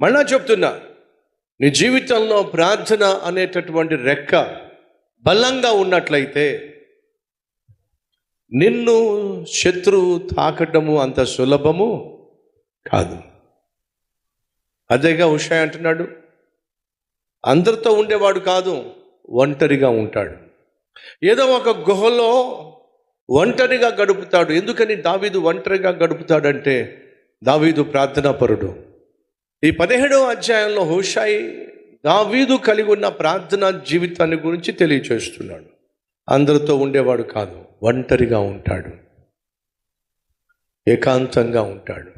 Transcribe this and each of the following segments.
మళ్ళా చెప్తున్నా నీ జీవితంలో ప్రార్థన అనేటటువంటి రెక్క బలంగా ఉన్నట్లయితే నిన్ను శత్రువు తాకటము అంత సులభము కాదు. అదేగా ఉషాయ్ అంటున్నాడు అందరితో ఉండేవాడు కాదు ఒంటరిగా ఉంటాడు. ఏదో ఒక గుహలో ఒంటరిగా గడుపుతాడు. ఎందుకని దావీదు ఒంటరిగా గడుపుతాడంటే దావీదు ప్రార్థనాపరుడు. ఈ పదిహేడవ అధ్యాయంలో హుషాయి దావీదు కలిగి ఉన్న ప్రార్థనా జీవితాన్ని గురించి తెలియచేస్తున్నాడు. అందరితో ఉండేవాడు కాదు ఒంటరిగా ఉంటాడు. ఏకాంతంగా ఉంటాడు.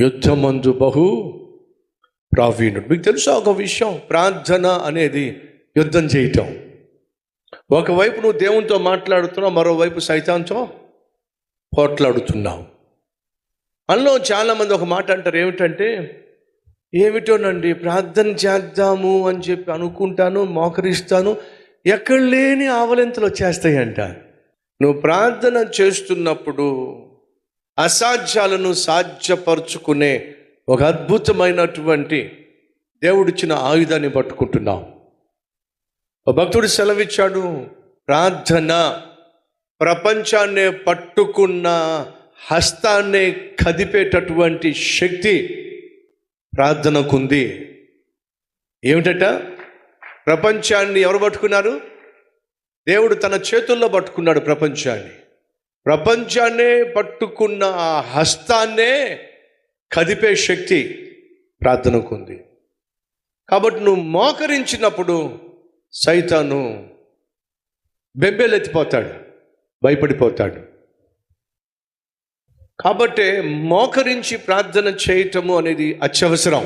యుద్ధమందు బహు ప్రావీణుడు మీకు తెలుసా ఒక విషయం? ప్రార్థన అనేది యుద్ధం చేయటం. ఒకవైపు నువ్వు దేవునితో మాట్లాడుతున్నావు మరోవైపు సైతాంతో పోట్లాడుతున్నావు. అందులో చాలామంది ఒక మాట అంటారు ఏమిటంటే ఏమిటోనండి ప్రార్థన చేద్దాము అని చెప్పి అనుకుంటాను మోకరిస్తాను ఎక్కడ లేని ఆవలింతలు వచ్చేస్తాయంట. నువ్వు ప్రార్థన చేస్తున్నప్పుడు అసాధ్యాలను సాధ్యపరుచుకునే ఒక అద్భుతమైనటువంటి దేవుడిచ్చిన ఆయుధాన్ని పట్టుకుంటున్నావు. ఒక భక్తుడు సెలవిచ్చాడు ప్రార్థన ప్రపంచాన్నే పట్టుకున్న హస్తాన్ని కదిపేటటువంటి శక్తి ప్రార్థనకుంది. ఏమిటట? ప్రపంచాన్ని ఎవరు పట్టుకున్నారు? దేవుడు తన చేతుల్లో పట్టుకున్నాడు ప్రపంచాన్ని. ప్రపంచాన్నే పట్టుకున్న ఆ హస్తాన్నే కదిపే శక్తి ప్రార్థనకుంది. కాబట్టి నువ్వు మోకరించినప్పుడు సైతాను బెంబేలెత్తిపోతాడు భయపడిపోతాడు. కాబట్టి మోకరించి ప్రార్థన చేయటము అనేది అత్యవసరం.